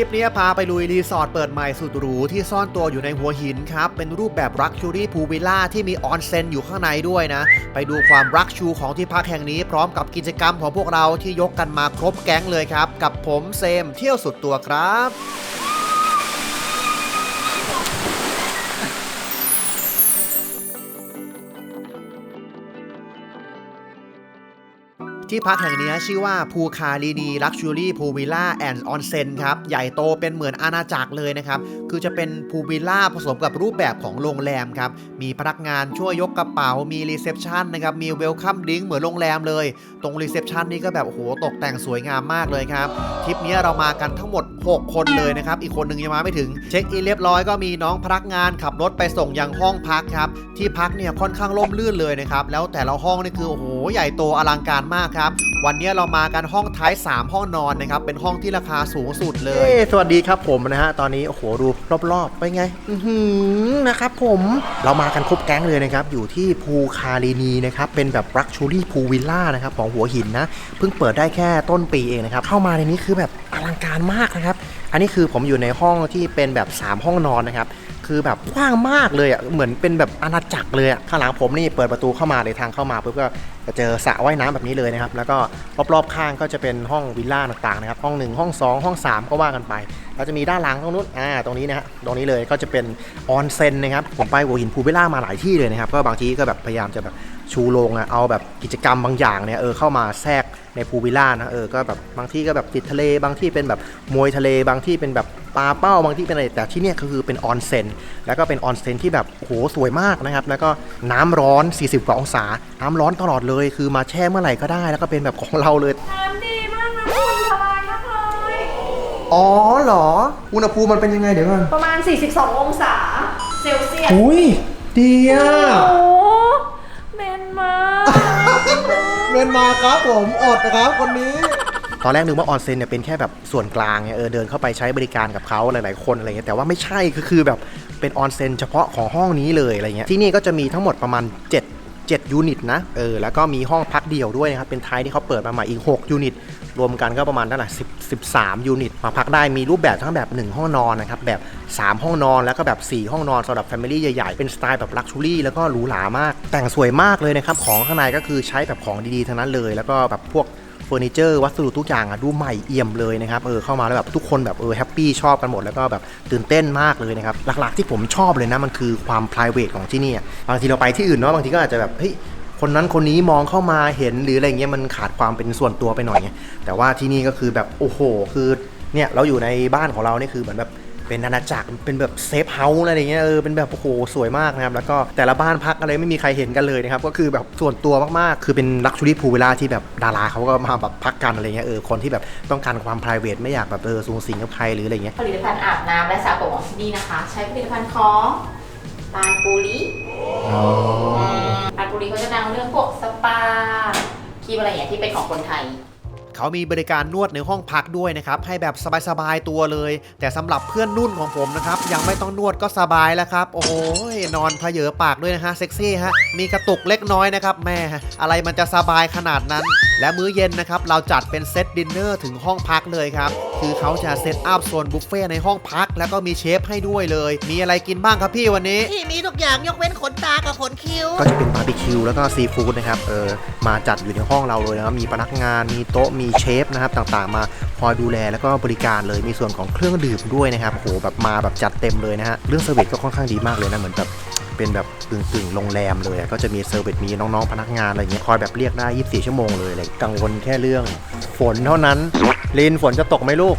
ทริปนี้พาไปลุยรีสอร์ทเปิดใหม่สุดหรูที่ซ่อนตัวอยู่ในหัวหินครับ เป็นรูปแบบรักชูรี่พูวิลล่าที่มีออนเซ็นอยู่ข้างในด้วยนะ ไปดูความรักชูของที่พักแห่งนี้พร้อมกับกิจกรรมของพวกเราที่ยกกันมาครบแก๊งเลยครับ กับผมเซมเที่ยวสุดตัวครับ ที่พักแห่งนี้ชื่อว่าภูคาลีนีลักชูรี่พูวิลล่าแอนด์ออนเซนครับ ใหญ่โตเป็นเหมือนอาณาจักรเลยนะครับ คือจะเป็นพูวิลล่าผสมกับรูปแบบของโรงแรมครับ มีพนักงานช่วยยกกระเป๋า มีรีเซพชันนะครับ มีเวลคัมดิงเหมือนโรงแรมเลย ตรงรีเซพชันนี่ก็แบบโอ้โหตกแต่งสวยงามมากเลยครับ ทริปนี้เรามากันทั้งหมด 6 คนเลยนะครับ อีกคนหนึ่งยังมาไม่ถึง เช็คอินเรียบร้อยก็มีน้องพนักงานขับรถไปส่งยังห้องพักครับ ที่พักเนี่ยค่อนข้างร่มรื่นเลยนะครับ แล้วแต่ละห้องนี่คือโอ้โหใหญ่โตอลังการมากครับ วันนี้เรามากันห้องท้าย 3 ห้องนอนนะครับ เป็นห้องที่ราคาสูงสุดเลย สวัสดีครับผมนะฮะ ตอนนี้โอ้โหดูรอบๆ ไปไง อือหือนะครับผม เรามากันครบแก๊งเลยนะครับ อยู่ที่ภูคาลีนีนะครับ เป็นแบบรักชูรี่พูวิลล่านะครับของหัวหินนะ เพิ่งเปิดได้แค่ต้นปีเองนะครับ เข้ามาในนี้คือแบบอลังการมากนะครับ อันนี้คือผมอยู่ในห้องที่เป็นแบบ 3 ห้องนอนนะครับคือแบบกว้างมากเลยอะเหมือนเป็นแบบอาณาจักรเลยอะข้างหลังผมนี่เปิดประตูเข้ามาเลยทางเข้ามาปุ๊บก็ จะเจอสระว่ายน้ำแบบนี้เลยนะครับ แล้วก็รอบๆข้างก็จะเป็นห้องวิลล่าต่างๆนะครับห้อง 1 ห้อง 2 ห้อง 3 ก็ว่ากันไป เราจะมีด้านหลังตรงนู้นอ่าตรงนี้นะฮะตรงนี้เลยก็จะเป็นออนเซ็นนะครับผมไปหัวหินพูวิลล่ามาหลายที่เลยนะครับก็บางทีก็แบบพยายามจะแบบชูโรงอะเอาแบบกิจกรรมบางอย่างเนี่ยเออเข้ามาแทรกในพูวิลล่านะเออก็แบบบางที่ก็แบบติดทะเลบางที่เป็นแบบมวยทะเลบางที่เป็นแบบปลาเป้าบางที่เป็นอะไรแต่ที่เนี่ยก็คือเป็นออนเซ็นแล้วก็เป็นออนเซ็นที่แบบโหสวยมากนะครับแล้วก็น้ำร้อน 40กว่าองศาน้ำร้อนตลอดเลยคือมาแช่เมื่อไหร่ก็ได้แล้วก็เป็นแบบของเราเลย น้ำดีมากนะคุณสบายมากเลย อ๋อเหรอ อุณหภูมิมันเป็นยังไงเดี๋ยวก่อนประมาณ 42 องศาเซลเซียส อุ้ยดีอะ โอ้เมนมากเงินมาครับผมอดนะครับคนนี้ ตอนแรกนึกว่าออนเซ็นเนี่ยเป็นแค่แบบส่วนกลางเนี่ยเออเดินเข้าไปใช้บริการกับเขาหลาย ๆ คนอะไรเงี้ยแต่ว่าไม่ใช่ก็คือแบบเป็นออนเซ็นเฉพาะของห้องนี้เลยอะไรเงี้ยที่นี่ก็จะมีทั้งหมดประมาณ 7 7 ยูนิตนะเออแล้วก็มีห้องพักเดี่ยวด้วยนะครับ เป็นไทยที่เขาเปิดมาใหม่อีก 6 ยูนิต รวมกันก็ประมาณเท่าไหร่10 13 ยูนิต มาพักได้มีรูปแบบทั้งแบบ 1 ห้องนอนนะครับ แบบ 3 ห้องนอนแล้วก็แบบ 4 ห้องนอนสำหรับแฟมิลี่ใหญ่ๆ เป็นสไตล์แบบลักชูรี่แล้วก็หรูหรามาก แต่งสวยมากเลยนะครับ ของข้างในก็คือใช้แบบของดีๆทั้งนั้นเลย แล้วก็แบบพวก เฟอร์นิเจอร์วัสดุทุกอย่างอะดูใหม่เอี่ยมเลยนะครับเออเข้ามาแล้วแบบทุกคนแบบเออแฮปปี้ชอบกันหมดแล้วก็แบบตื่นเต้นมากเลยนะครับหลักๆที่ผมชอบเลยนะมันคือความ p r i v a t ของที่นี่อะบางทีเราไปที่อื่นเนาะบางทีก็อาจจะแบบเฮ้ยคนนั้นคนนี้มองเข้ามาเห็นหรืออะไรเงี้ยมันขาดความเป็นส่วนตัวไปหน่อยไงแต่ว่าที่นี่ก็คือแบบโอ้โห คือเนี่ยเราอยู่ในบ้านของเราเนี่ยคือเหมือนแบบ เป็นอาณาจักรเป็นแบบเซฟเฮาส์อะไรเงี้ยเออเป็นแบบโอ้โหสวยมากนะครับ แล้วก็แต่ละบ้านพักอะไรไม่มีใครเห็นกันเลยนะครับ ก็คือแบบส่วนตัวมากๆ คือเป็นลักชูรี่พูลเวลาที่แบบดาราเขาก็มาแบบพักกันอะไรเงี้ยเออคนที่แบบต้องการความ p r i v a t ไม่อยากแบบเออสูงสิงกับใครหรืออะไรเงี้ยผลิตภัณฑ์อาบน้ำและสระผมของที่นี่นะคะ ใช้ผลิตภัณฑ์ของปานปูริปานปูริเขาจะดังเรื่องพวกสปาครีมอะไรอย่างเงี้ยที่เป็นของคนไทย เขามีบริการนวดในห้องพักด้วยนะครับให้แบบสบายๆตัวเลย แต่สำหรับเพื่อนนุ่นของผมนะครับยังไม่ต้องนวดก็สบายแล้วครับ โอ้โหนอนเพเยอปากด้วยนะฮะเซ็กซี่ฮะมีกระตุกเล็กน้อยนะครับแม่อะไรมันจะสบายขนาดนั้น และมื้อเย็นนะครับเราจัดเป็นเซตดินเนอร์ถึงห้องพักเลยครับคือเขาจะเซตอัพโซนบุฟเฟ่ต์ในห้องพัก แล้วก็มีเชฟให้ด้วยเลย มีอะไรกินบ้างครับพี่วันนี้ที่มีทุกอย่างยกเว้นขนตากับขนคิ้วก็จะเป็นบาร์บีคิวแล้วก็ซีฟู้ดนะครับเออมาจัดอยู่ในห้องเราเลยนะครับมีพนักงานมีโต๊ะมีเชฟนะครับต่างๆ มาคอยดูแลแล้วก็บริการเลยมีส่วนของเครื่องดื่มด้วยนะครับโอ้โหแบบมาแบบจัดเต็มเลยนะฮะเรื่องเซอร์วิสก็ค่อนข้างดีมากเลยนะเหมือนแบบเป็นแบบกึ่งๆโรงแรมเลยอะก็จะมีเซอร์วิสมีน้องๆพนักงานอะไรเงี้ยคอยแบบเรียกได้ 24 ชั่วโมงเลยอะไรกังวลแค่เรื่อง ฝนเท่านั้นลินฝนจะตกไหมลูก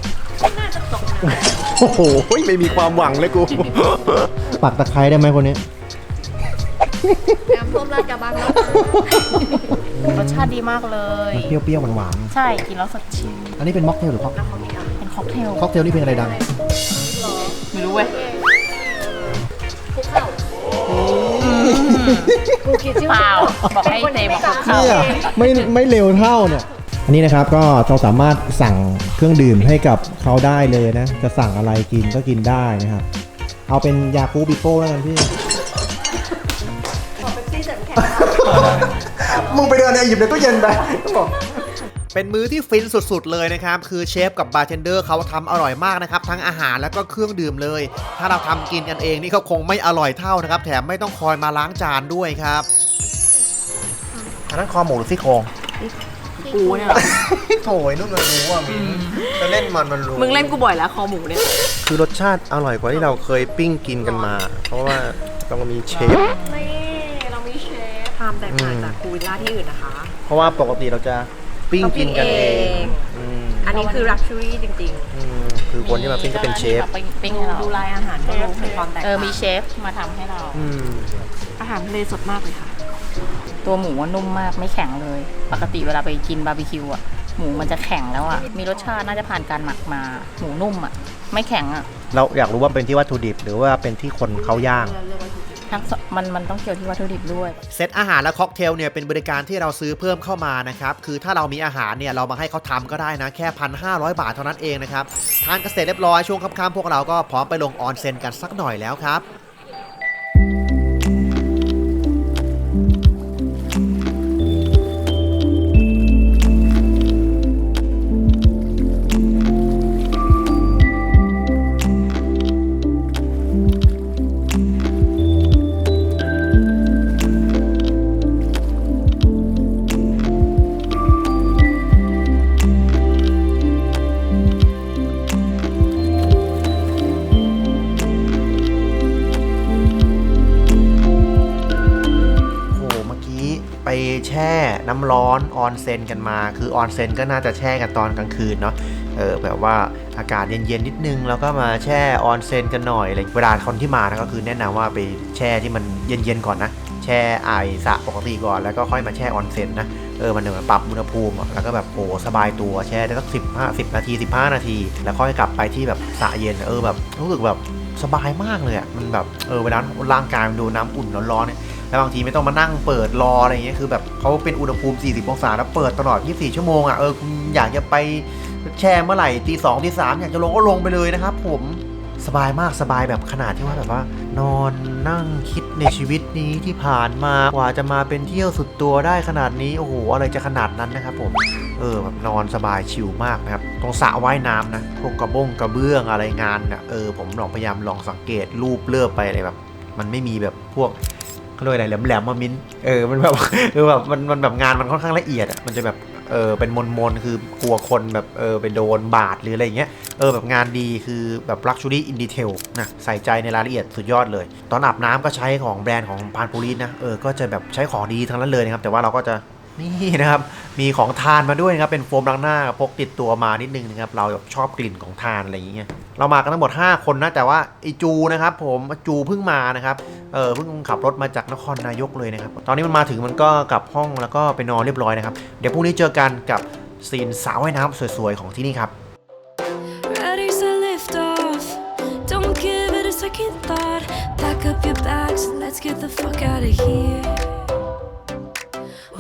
น่าจะตกนะโอ้โหไม่มีความหวังเลยกู ปักตะไคร้ได้ไหมคนนี้ น้ำท่วมราชกระบังแล้วรสชาติดีมากเลยเปรี้ยวๆหวานใช่กินแล้วสดชื่นๆอันนี้เป็นม็อกเทลหรือค็อกเป็นค็อกเทลค็อกเทลนี่เป็นอะไรดังไม่รู้เว้ยเปล่าบอกให้เจบอกคุกเขาเนี่ยไม่ไม่เร็วเท่าเนี่ยอันนี้นะครับก็เราสามารถสั่งเครื่องดื่มให้กับเขาได้เลยนะ จะสั่งอะไรกินก็กินได้นะครับ เอาเป็นยาคูบิโป้แล้วกันพี่ มึงไปเดินเนี่ยหยิบในตู้เย็นไปบอกเป็นมื้อที่ฟินสุดๆเลยนะครับ คือเชฟกับบาร์เทนเดอร์เขาทำอร่อยมากนะครับ ทั้งอาหารแล้วก็เครื่องดื่มเลย ถ้าเราทำกินกันเองนี่เขาคงไม่อร่อยเท่านะครับ แถมไม่ต้องคอยมาล้างจานด้วยครับอันนั้นคอหมูหรือซี่โครงปูเนี่ยเหรอโถยนุ่นมันรู้อะมินจะเล่นมันมันรู้มึงเล่นกูบ่อยแล้วคอหมูเนี่ย คือรสชาติอร่อยกว่าที่เราเคยปิ้งกินกันมา เพราะว่าต้องมีเชฟนี่เรามีเชฟ ความแตกต่างจากพูวิลล่าที่อื่นนะคะ เพราะว่าปกติเราจะปิ้งกินกันเองอืมอันนี้คือ luxury จริงอืมคือคนที่มาปิ้งก็เป็นเชฟปิ้งปิ้งให้เราๆดูลายอาหารก็รู้ถึงความแตกเอต่าองมีเชฟมาทำให้เรา อืมอาหารทะเลสดมากเลยค่ะ ตัวหมูว่านุ่มมากไม่แข็งเลย ปกติเวลาไปกินบาร์บีคิวอะหมูมันจะแข็งแล้วอะมีรสชาติน่าจะผ่านการหมักมา หมูนุ่มอะไม่แข็งอะเราอยากรู้ว่าเป็นที่วัตถุดิบหรือว่าเป็นที่คนเขาย่าง ทั้งสมันมันต้องเกี่ยวที่วัตถุดิบด้วยเซตอาหารและค็อกเทลเนี่ยเป็นบริการที่เราซื้อเพิ่มเข้ามานะครับคือถ้าเรามีอาหารเนี่ยเรามาให้เขาทำก็ได้นะแค่พันห้าร้อยบาทเท่านั้นเองนะครับทานเกษตรเรียบร้อยช่วงค่ำๆพวกเราก็พร้อมไปลงออนเซ็นกันสักหน่อยแล้วครับ อนออนเซนกันมา คือออนเซนก็น่าจะแช่กันตอนกลางคืนเนาะเออแบบว่าอากาศเย็นๆนิดนึงแล้วก็มาแช่ออนเซนกันหน่อยอะไรเวลาคนที่มานะก็คือแนะนำว่าไปแช่ที่มันเย็นๆก่อนนะแช่ไอสระปกติก่อนแล้วก็ค่อยมาแช่ออนเซนนะเออมันเดี๋ยวมันปรับอุณหภูมิแล้วก็แบบโอ้สบายตัวแช่ได้สักสิบห้าสิบนาทีสิบห้านาที แล้วค่อยกลับไปที่แบบสระเย็นเออแบบรู้สึกแบบสบายมากเลยอะมันแบบเออเวลาร่างกายมันดูน้ำอุ่นร้อนๆเนี่ย แล้วบางทีไม่ต้องมานั่งเปิดรออะไรอย่างเงี้ยคือแบบเขาเป็นอุณหภูมิ 40 องศาแล้วเปิดตลอด 24 ชั่วโมงอะเอออยากจะไปแช่เมื่อไหร่ตีสองตีสามอยากจะลงก็ลงไปเลยนะครับผมสบายมากสบายแบบขนาดที่ว่าแบบว่า นอนนั่งคิดในชีวิตนี้ที่ผ่านมากว่าจะมาเป็นเที่ยวสุดตัวได้ขนาดนี้โอ้โหอะไรจะขนาดนั้นนะครับผมเออแบบนอนสบายชิลมากนะครับตรงสระว่ายน้ำนะพวกกระบงกระเบื้องอะไรงานน่ะเออผมลองพยายามลองสังเกตรูปเลือบไปอะไรแบบ มันไม่มีแบบพวก เขาเรียกอะไรแหลมๆมามิ้นเออมันแบบเออแบบมันมันแบบงานมันค่อนข้างละเอียดอะมันจะแบบเออเป็นมนมนคือกลัวคนแบบเออไปโดนบาดหรืออะไรเงี้ยเออแบบงานดีคือแบบ luxury in detail นะใส่ใจในรายละเอียดสุดยอดเลย ตอนอาบน้ำก็ใช้ของแบรนด์ของพานปูรีนะเออก็จะแบบใช้ของดีทั้งนั้นเลยนะครับแต่ว่าเราก็จะนี่นะครับ มีของทานมาด้วยนะครับ เป็นโฟมล้างหน้าพกติดตัวมานิดนึงนะครับ เราแบบชอบกลิ่นของทานอะไรอย่างเงี้ย เรามากันทั้งหมด 5 คนนะแต่ว่าไอจูนะครับ ผมจูเพิ่งมานะครับเออเพิ่งขับรถมาจากนครนายกเลยนะครับ ตอนนี้มันมาถึงมันก็กลับห้องแล้วก็ไปนอนเรียบร้อยนะครับ เดี๋ยวพรุ่งนี้เจอกันกับซีนสาวว่ายน้ำสวยๆของที่นี่ครับ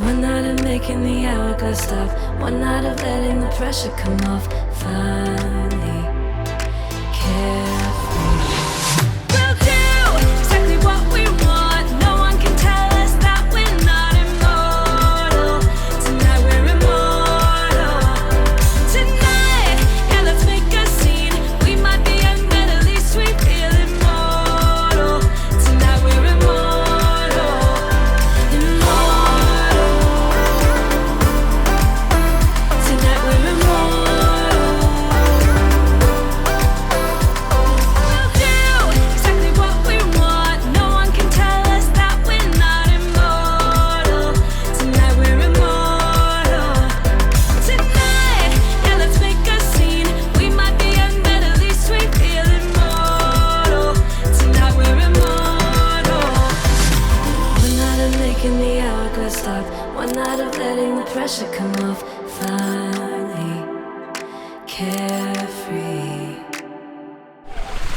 One night of making the hourglass stop One night of letting the pressure come off Fine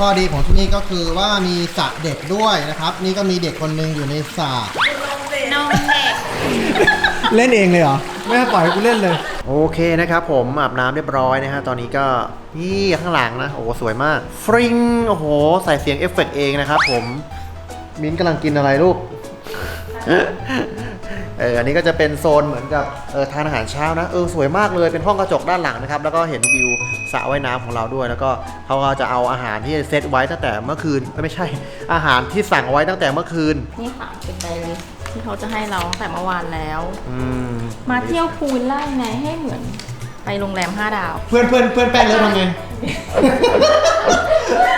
ข้อดีของที่นี่ก็คือว่ามีสระเด็กด้วยนะครับ นี่ก็มีเด็กคนหนึ่งอยู่ในสระ นมเด็ก เล่นเองเลยเหรอ ไม่ให้ปล่อยให้กูเล่นเลย โอเคนะครับผมอาบน้ำเรียบร้อยนะฮะตอนนี้ก็นี่ข้างหลังนะ โอ้โหสวยมาก ฟริงโอ้โห ใส่เสียงเอฟเฟกต์เองนะครับผม มิ้นท์กำลังกินอะไรลูก เอออันนี้ก็จะเป็นโซนเหมือนกับเออทานอาหารเช้านะ เออสวยมากเลยเป็นห้องกระจกด้านหลังนะครับ แล้วก็เห็นวิว สระว่ายน้ำของเราด้วย แล้วก็เขาก็จะเอาอาหารที่เซตไว้ตั้งแต่เมื่อคืนเอ้ยไม่ใช่ อาหารที่สั่งไว้ตั้งแต่เมื่อคืน นี่ค่ะเป็นไดลิสต์ที่เขาจะให้เราตั้งแต่เมื่อวานแล้วอืมมาเที่ยวพูลไล่ไงให้เหมือน ไปโรงแรม5ดาว เพื่อนเพื่อนเพื่อนแป้งเลยทำไง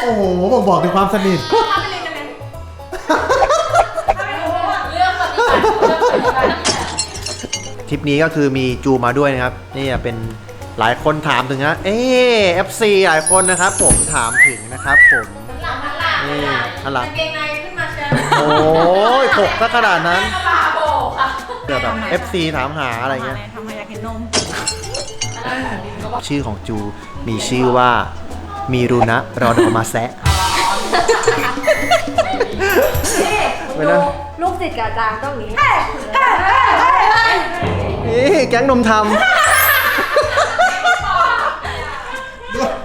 โอ้โหผมบอกถึงความสนิทเรื่องปฏิบัติเรื่องปฏิบัติ ทริปนี้ก็คือมีจูมาด้วยนะครับ นี่เป็น หลายคนถามถึงนะเอฟ FC หลายคนนะครับ ผมถามถึงนะครับ ผมหลังหลังนี่หันหลังกางเกงในขึ้นมาเชิญโอ้ยถกซะขนาดนั้นบาโบค่ะเดี๋ยวแบบ FC ถามหาอะไรเงี้ยทำไมอยากเห็นนมชื่อของจูมีชื่อว่ามีรุนะรอดอมาแซะไม่นะลูกศิษย์กับอาจารย์ต้องนี้นี่แก๊งนมท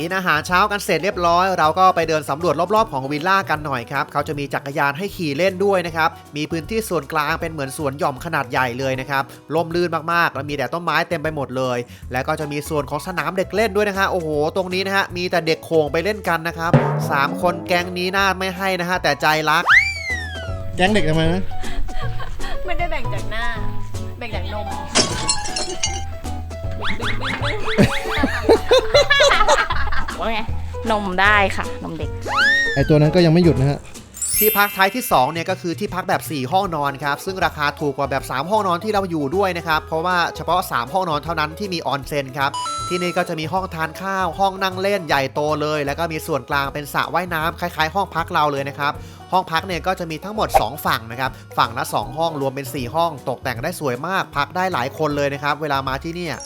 กินอาหารเช้ากันเสร็จเรียบร้อย เราก็ไปเดินสำรวจรอบๆของวิลล่ากันหน่อยครับเขาจะมีจักรยานให้ขี่เล่นด้วยนะครับ มีพื้นที่ส่วนกลางเป็นเหมือนสวนหย่อมขนาดใหญ่เลยนะครับร่มรื่นมากๆ แล้วมีแต่ต้นไม้เต็มไปหมดเลย แล้วก็จะมีส่วนของสนามเด็กเล่นด้วยนะฮะโอ้โห ตรงนี้นะฮะมีแต่เด็กโขงไปเล่นกันนะครับสามคนแก๊งนี้น่าไม่ให้นะฮะแต่ใจรัก แก๊งเด็กทำไมนะไม่ได้แบ่งจากหน้า แบ่งจากนม ว่าไงนมได้ค่ะ นมเด็ก ไอตัวนั้นก็ยังไม่หยุดนะฮะ ที่พักท้ายที่2เนี่ยก็คือที่พักแบบ 4 ห้องนอนครับ ซึ่งราคาถูกกว่าแบบ 3 ห้องนอนที่เราอยู่ด้วยนะครับ เพราะว่าเฉพาะ 3 ห้องนอนเท่านั้นที่มีออนเซ็นครับ ที่นี่ก็จะมีห้องทานข้าว ห้องนั่งเล่นใหญ่โตเลย แล้วก็มีส่วนกลางเป็นสระว่ายน้ำคล้ายๆ ห้องพักเราเลยนะครับ ห้องพักเนี่ยก็จะมีทั้งหมด 2 ฝั่งนะครับ ฝั่งละ 2 ห้องรวมเป็น 4 ห้อง ตกแต่งได้สวยมาก พักได้หลายคนเลยนะครับ เวลามาที่เนี่ย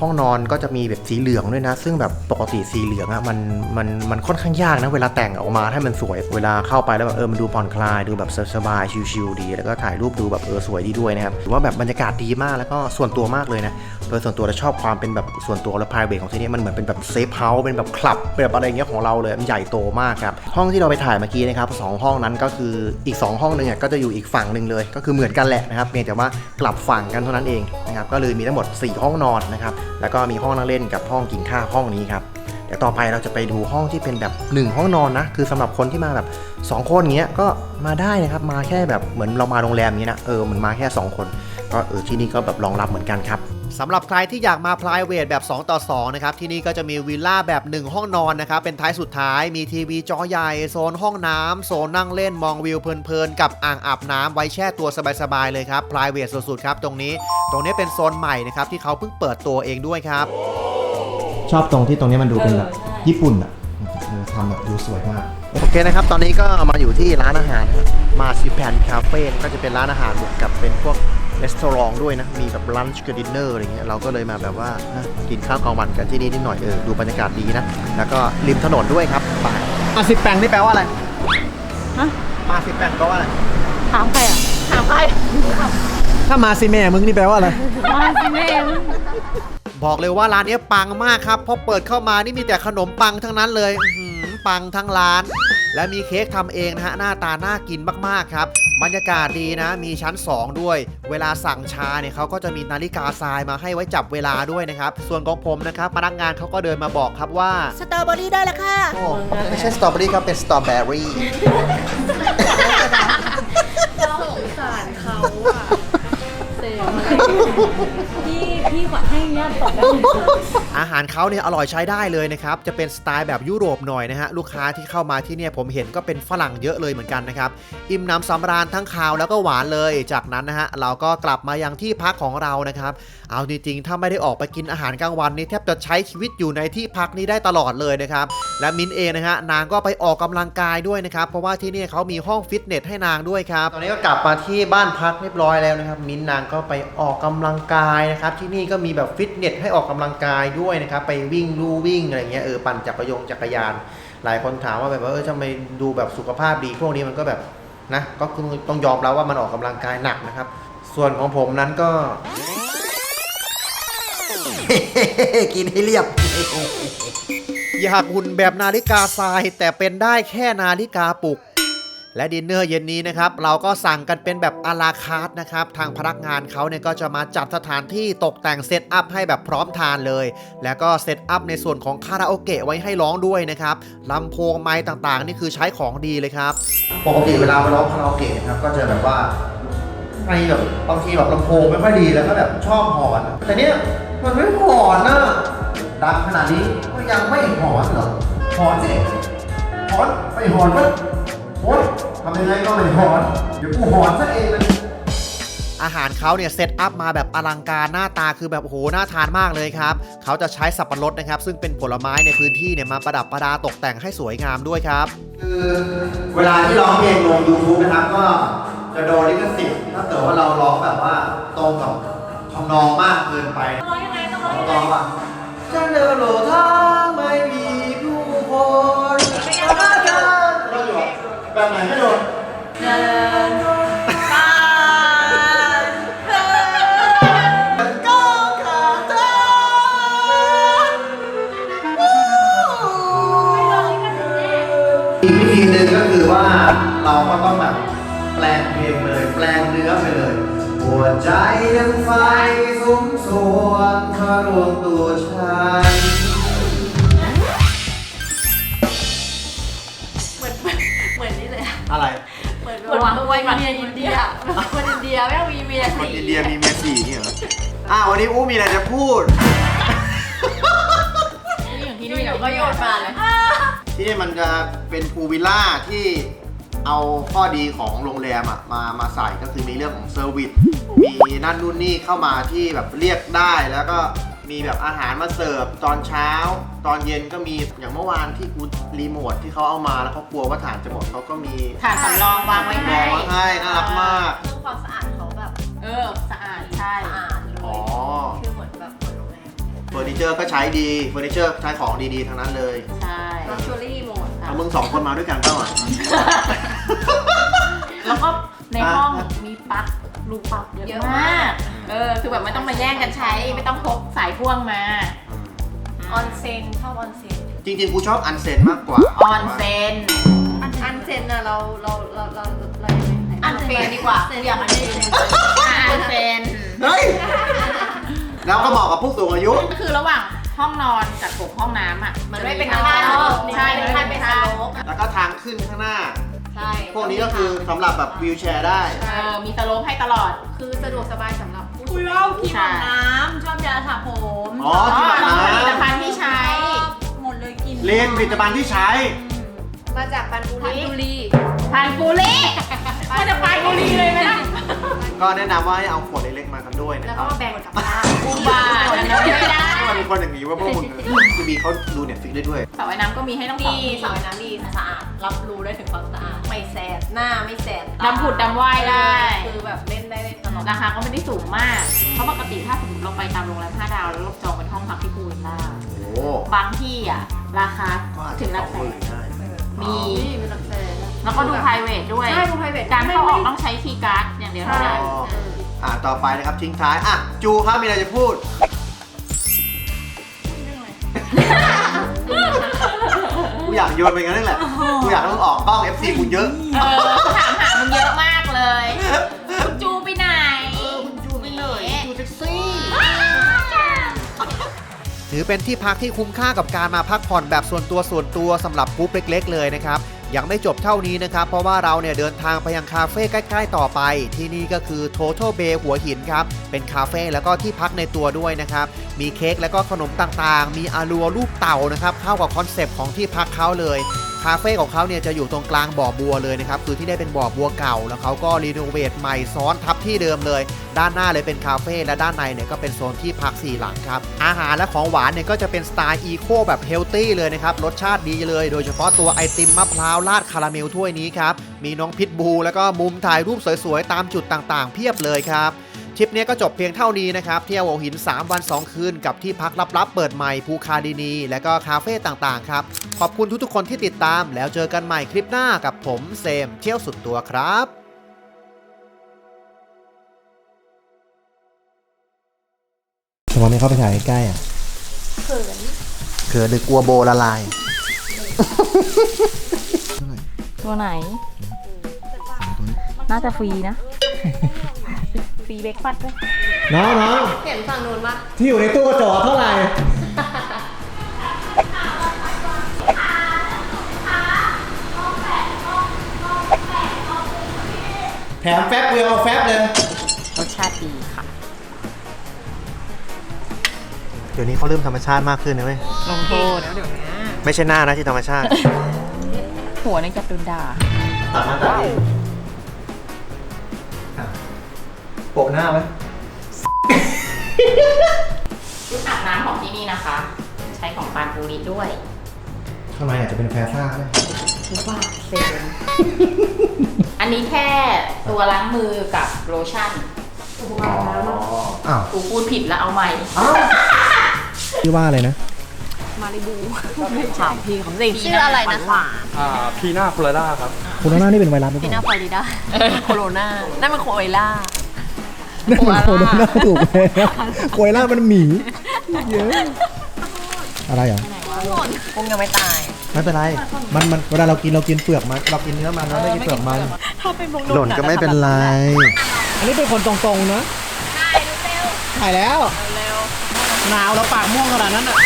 ห้องนอนก็จะมีแบบสีเหลืองด้วยนะ ซึ่งแบบปกติสีเหลืองอะมันมันมันค่อนข้างยากนะ เวลาแต่งออกมาให้มันสวย เวลาเข้าไปแล้วแบบเออมันดูผ่อนคลายดูแบบสบายชิลๆดี แล้วก็ถ่ายรูปดูแบบเออสวยดีด้วยนะครับถือว่าแบบบรรยากาศดีมากแล้วก็ส่วนตัวมากเลยนะ ยส่วนตัวเราชอบความเป็นแบบส่วนตัวและ private ของที่นี่มันเหมือนเป็นแบบเซฟเฮาส์เป็นแบบคลับเป็นแบบอะไรเงี้ยของเราเลยมันใหญ่โตมากครับห้องที่เราไปถ่ายเมื่อกี้นะครับสองห้องนั้นก็คืออีกสองห้องหนึงก็จะอยู่อีกฝั่งหนึ่งเลย ก็คือเหมือนกันแหละนะครับเพียงแต่ว่ากลับฝั่งกันเท่านั้นเองนะครับก็เลยมีทั้งหมด 4 ห้องนอนนะครับแล้วก็มีห้องนั่งเล่นกับห้องกินข้าวห้องนี้ครับเดี๋ยวต่อไปเราจะไปดูห้องที่เป็นแบบ 1 ห้องนอนนะ คือสำหรับคนที่มาแบบ 2 คนเงี้ยก็มาได้นะครับ มาแค่แบบเหมือนเรามาโรงแรมนี้นะ เออเหมือนมาแค่ 2 คน ก็เออที่นี่ก็แบบรองรับเหมือนกันครับ สำหรับใครที่อยากมา p r i v a t แบบ 2 ต่อ 2 นะครับ ที่นี่ก็จะมีวิลล่าแบบ 1 ห้องนอนนะครับ เป็นท้ายสุดท้ายมีทีวีจอใหญ่ โซนห้องน้ำโซนนั่งเล่นมองวิวเพลินๆ กับอ่างอาบน้ำไว้แช่ตัวสบายๆ เลยครับ p r i v a t สุดๆ ครับตรงนี้ ตรงนี้เป็นโซนใหม่นะครับที่เขาเพิ่งเปิดตัวเองด้วยครับ ชอบตรงที่ตรงนี้มันดูเป็นแบบญี่ปุ่นอะเออทำแบบดูสวยมาก โอเคนะครับ ตอนนี้ก็มาอยู่ที่ร้านอาหารมาซิแพนคาเฟ่ก็จะเป็นร้านอาหารบวกกับเป็นพวก รีสอร์ทด้วยนะ มีแบบลันช์กับดินเนอร์อะไรเงี้ย เราก็เลยมาแบบว่าอะกินข้าวกลางวันกันที่นี่นิดหน่อยเออ ดูบรรยากาศดีนะ แล้วก็ริมถนนด้วยครับไปมาสิแปงนี่แปลว่าอะไรฮะมาสิแปงแปลว่าอะไร ถามใครอะ ถามใคร ถ้ามาซีแม่มึงนี่แปลว่าอะไร มาสิแม่บอกเลยว่าร้านนี้ปังมากครับเพราะเปิดเข้ามานี่มีแต่ขนมปังทั้งนั้นเลยอื้อหือปังทั้งร้าน และมีเค้กทำเองนะฮะหน้าตาน่ากินมากๆครับบรรยากาศดีนะ มีชั้น 2 ด้วย เวลาสั่งชาเนี่ยเขาก็จะมีนาฬิกาทรายมาให้ไว้จับเวลาด้วยนะครับ ส่วนของผมนะครับพนักงานเขาก็เดินมาบอกครับว่าสตรอเบอรี่ได้แล้วค่ะโอ้ไม่ใช่สตรอเบอรี่ครับเป็นสตรอเบอรี่าติตอบได้อาหารเขาเนี่ยอร่อยใช้ได้เลยนะครับจะเป็นสไตล์แบบยุโรปหน่อยนะฮะลูกค้าที่เข้ามาที่เนี่ยผมเห็นก็เป็นฝรั่งเยอะเลยเหมือนกันนะครับอิ่มน้ำสำราญทั้งคาวแล้วก็หวานเลย จากนั้นนะฮะเราก็กลับมายังที่พักของเรานะครับ เอาจริงๆถ้าไม่ได้ออกไปกินอาหารกลางวันนี่แทบจะใช้ชีวิตอยู่ในที่พักนี้ได้ตลอดเลยนะครับและมินเองนะฮะนางก็ไปออกกำลังกายด้วยนะครับเพราะว่าที่นี่เขามีห้องฟิตเนสให้นางด้วยครับตอนนี้ก็กลับมาที่บ้านพักเรียบร้อยแล้วนะครับ มินนางก็ไปออกกำลังกายนะครับที่นี่ก็มีแบบฟิตเนสให้ออกกำลังกายด้วยนะครับ ไปวิ่งลู่วิ่งอะไรเงี้ยเออปั่นจักรยงจักรยาน หลายคนถามว่าแบบว่าเออทำไมดูแบบสุขภาพดีพวกนี้มันก็แบบนะก็คือต้องยอมรับว่ามันออกกำลังกายหนักนะครับ ส่วนของผมนั้นก็ กินให้เรียบอยากหุ่นแบบนาฬิกาทรายแต่เป็นได้แค่นาฬิกาปลุก และดินเนอร์เย็นนี้นะครับเราก็สั่งกันเป็นแบบอาราคาร์ทนะครับทางพนักงานเขาเนี่ยก็จะมาจัดสถานที่ตกแต่งเซตอัพให้แบบพร้อมทานเลย แล้วก็เซตอัพในส่วนของคาราโอเกะไว้ให้ร้องด้วยนะครับลำโพงไม้ต่างๆ นี่คือใช้ของดีเลยครับ ปกติเวลาไปร้องคาราโอเกะนะครับก็จะแบบว่าไอแบบบางทีแบบลำโพงไม่ค่อยดีแล้วก็แบบชอบหอน แต่เนี้ยมันไม่หอนนะดังขนาดนี้ก็ยังไม่หอนเหรอหอนสิหอนไปหอนก็ ทำยังไงก็ไม่หอน เดี๋ยวกูหอนซะเองเลยอาหารเขาเนี่ยเซตอัพมาแบบอลังการหน้าตาคือแบบโอ้โหน่าทานมากเลยครับเขาจะใช้สับปะรดนะครับ ซึ่งเป็นผลไม้ในพื้นที่เนี่ยมาประดับประดาตกแต่งให้สวยงามด้วยครับ คือเวลาที่ร้องเพลงลง YouTube นะครับก็จะโดนลิขสิทธิ์ถ้าเกิดว่าเราร้องแบบว่าตรงกับทำนองมากเกินไปร้องยังไงต้องร้องยังไงร้องว่าฉันเดินโหลทางไม่มีผู้คนมาเดินเราอยู่ แบบไหนไม่โดนเดินตามเธอก็ขาดเธออีกวิธีหนึ่งก็คือว่าเราก็ต้องแบบแปลงเพลงเลย แปลงเนื้อไปเลย หัวใจยังไฟสุมสวงทะลวงตัวฉัน ว่าเมียอินเดียคนอินเดียแม่งมีเมียคนสี่อินเดียมีเมียสี่เนี่ยเหรออ่าวันนี้อู้มีอะไรจะพูด อย่างที่นี่เดี๋ยวก็โยนมาเลยที่นี่มันจะเป็นพูลวิลล่าที่เอาข้อดีของโรงแรมอะมามาใส่ก็คือมีเรื่องของเซอร์วิสมีนั่นนู่นนี่เข้ามาที่แบบเรียกได้แล้วก็ มีแบบอาหารมาเสิร์ฟตอนเช้า ตอนเย็นก็มีอย่างเมื่อวานที่กูรีโมทที่เขาเอามาแล้วเขากลัวว่าถ่านจะหมดเขาก็มีฐานสำรองวางไว้มให้องไว้ให้น่ารักมาก เรื่องความสะอาดเขาแบบเออสะอาดใช่ สะอาดเลอ๋อยคือเหมือนแบบเหมือนโรงแรมเฟอร์นิเจอร์ก็ใช้ดีเฟอร์นิเจอร์ใช้ของดีๆทั้งนั้นเลยใช่ลักชัวรี่หมดเอามึงสองคนมาด้วยกันเปล่าอะ แล้วก็ในห้องอะมีปลั๊ก รูปลั๊กเยอะมากเออ คือแบบไม่ต้องมาแย่งกันใช้ ไม่ต้องพกสายพ่วงมาออนเซ็นชอบออนเซ็นจริงๆ กูชอบอันเซนมากกว่าออนเซนอันอันเซ็นอะเราเราเราเราเรายังไงอันเซ็นดีกว่าเซ็นอยากอันเซ็นอันเซนเฮ้ยแล้วก็เหมาะกับผู้สูงอายุ ก็คือระหว่างห้องนอนกับกบห้องน้ำอะมันไม่เป็นจะท่าท่าสโลปใช่มันไม่ไม่เป็เป็นนท่าสโลปแล้วก็ทางขึ้นข้างหน้า ใช่พวกนี้ก็คือสำหรับแบบวิวแชร์ได้ เออมีสโลปให้ตลอด คือสะดวกสบายสำหรับผู้คุยว่าครีมอาบน้ำชอบยาสระผมอ๋อที่แบบผน้ลิตภัณฑ์ที่ใช้หมดเลยกินำเลนผลิตภัณฑ์ที่ใช้ มาจากปันบุพันรีบุรี พันบุรี มันจะไปบุรีเลยไหมล่ะก็แนะนำว่าให้เอาขวดเล็กๆมากันด้วยนะแล้วคก็รับมาแบ่งกับบ้านอุบาทอันนั้นไม่ได้ถ้ามันมีคนอย่างนี้ว่าพวกมึงคือมีเขาดูเน็ตฟิกได้ด้วย สระว่ายน้ำก็มีให้ต้องสอดีงสระว่ายน้ำดีสะอาด รับรู้ได้ถึงความสะอาด ไม่แสบหน้าไม่แสบตาดำผุดดำว่ายได้ คือแบบเล่นได้ตลอดราคาก็ไม่ได้สูงมาก เพราะปกติถ้าสมมติเราไปตามโรงแรม5ดาวแล้วเราจองเป็นห้องพักที่พูลวิลล่าโอ้บางที่อะราคาก็อาจถึจะงหสลัอกงแสหมื่นนได้ มี นี่เป็นหลักแสนนะ แล้วก็ดู private ด้วย ใช่ดู private การเข้าออกไม่ต้องใช้คีย์การ์ดอย่างเดียวเท่าอ๋นั้นออ่าต่อไปนะครับทิ้งท้ายอะจูครับมีอะไรจะพูด กูอยากโยนไปงั้นนั่นแหละ กูอยากให้มึงออกกล้อง FC กูเยอะ เออถามหามึงเยอะมากเลยคุณจูไปไหนคุณจูไปเลยจูเซ็กซี่ถือเป็นที่พักที่คุ้มค่ากับการมาพักผ่อนแบบส่วนตัวส่วนตัวสำหรับกรุ๊ปเล็ก ๆ เลยนะครับยังไม่จบเท่านี้นะครับ เพราะว่าเราเนี่ยเดินทางไปยังคาเฟ่ใกล้ ๆ ต่อไป ที่นี่ก็คือ Total Bay หัวหินครับ เป็นคาเฟ่แล้วก็ที่พักในตัวด้วยนะครับ มีเค้กแล้วก็ขนมต่างๆ มีอารัวรูปเต่านะครับ เข้ากับคอนเซปต์ของที่พักเขาเลย คาเฟ่ของเขาเนี่ยจะอยู่ตรงกลางบ่อบัวเลยนะครับคือที่ได้เป็นบ่อบัวเก่า แล้วเขาก็รีโนเวทใหม่ซ้อนทับที่เดิมเลย ด้านหน้าเลยเป็นคาเฟ่และด้านในเนี่ยก็เป็นโซนที่พักสี่หลังครับ อาหารและของหวานเนี่ยก็จะเป็นสไตล์อีโคแบบเฮลตี้เลยนะครับรสชาติดีเลย โดยเฉพาะตัวไอติมมะพร้าวราดคาราเมลถ้วยนี้ครับมีน้องพิทบูแล้วก็มุมถ่ายรูปสวยๆตามจุดต่างๆ เพียบเลยครับ ทริปนี้ก็จบเพียงเท่านี้นะครับ เที่ยวหัวหิน 3 วัน 2 คืน กับที่พักลับๆ เปิดใหม่ภูคาดินี และก็คาเฟ่ต่างๆ ครับ ขอบคุณทุกๆ คนที่ติดตาม แล้วเจอกันใหม่คลิปหน้ากับผมเซม เที่ยวสุดตัวครับทำไมไม่เข้าไปถ่ายใกล้ๆอะเขินเขินหรือกลัวโบละลาย ตัวไหน น่าจะฟรีนะ ฟรีเบรกฟัดด้วยน้องน้องเห็นฝั่งนู้นปะที่อยู่ในตู้กระจกเท่าไหร่ แถมแฟบเวลเอาแฟบเลย รสชาติดีค่ะ เดี๋ยวนี้เขาเริ่มธรรมชาติมากขึ้นนะเว้ย ลงโทษไม่ใช่หน้านะที่ธรรมชาติ หัวในจับโดนด่า ตัดหน้าตัดนี่ โปะหน้าไหมชุดอาบน้ำของที่นี่นะคะ ใช้ของปานปูริด้วยข้างในอาจจะเป็นแฟซ่าก็ได้คิดว่าเซนอันนี้แค่ตัวล้างมือกับโลชั่นอ้าวกูพูดผิดแล้วเอาใหม่ชื่อว่าอะไรนะถามพี่เขาสิชื่ออะไรนะคะอ่าพีน่าโคลาร่าครับคุณน่านี่เป็นไวรัสหรือเปพีน่าล่าฟลอริดาโคโรนานั่นมันโคเอล่า นั่นมันโคโรนาถูกแล้วโคโรนามันหมีเยอะอะไรอะคงยังไม่ตาย ไม่เป็นไร มันมันเวลาเรากินเรากินเปลือกมันเรากินเนื้อมันเราไม่กินเปลือกมัน ถ้าเป็นวงหล่นก็ไม่เป็นไร อันนี้เป็นคนตรงๆนะถ่ายแล้วหนาวแล้วปากม่วงขนาดนั้นอะ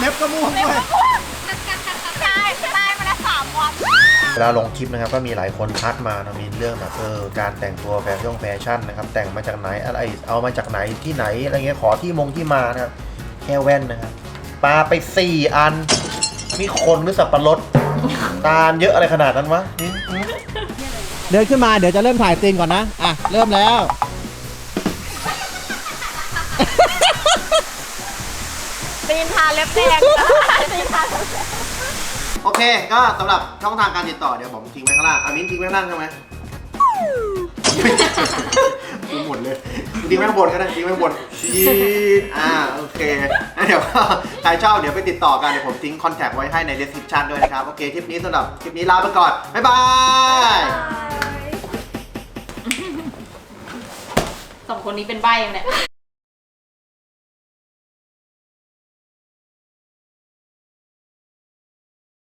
เล็บก็ม่วงด้วย เวลาลงคลิปนะครับก็มีหลายคนทักมานะมีเรื่องแบบเออการแต่งตัวแฟชั่นแฟชั่นนะครับแต่งมาจากไหนอะไรเอามาจากไหนที่ไหนอะไรเงี้ยขอที่มงที่มานะครับแค่แว่นนะครับปลาไปสี่อัน มีคนหรือสับปะรดตาลเยอะอะไรขนาดนั้นวะนี่เดินขึ้นมาเดี๋ยวจะเริ่มถ่ายซีนก่อนนะ อะ เริ่มแล้ว ตีนทาเล็บแดงตีนทา โอเค ก็สำหรับช่องทางการติดต่อเดี๋ยวผมทิ้งไว้ข้างล่างอามินทิ้งไว้ข้างล่างใช่ไหมกูหมดเลยทิ้งไว้ข้างบนก็ได้ทิ้งไว้ข้างบนชีดอ่าโอเคแล้วเดี๋ยวก็ใครชอบเดี๋ยวไปติดต่อกันเดี๋ยวผมทิ้งคอนแทคไว้ให้ใน description ด้วยนะครับโอเคคลิปนี้สำหรับคลิปนี้ลาไปก่อนบ๊ายบายสองคนนี้เป็นใบยังเนี่ย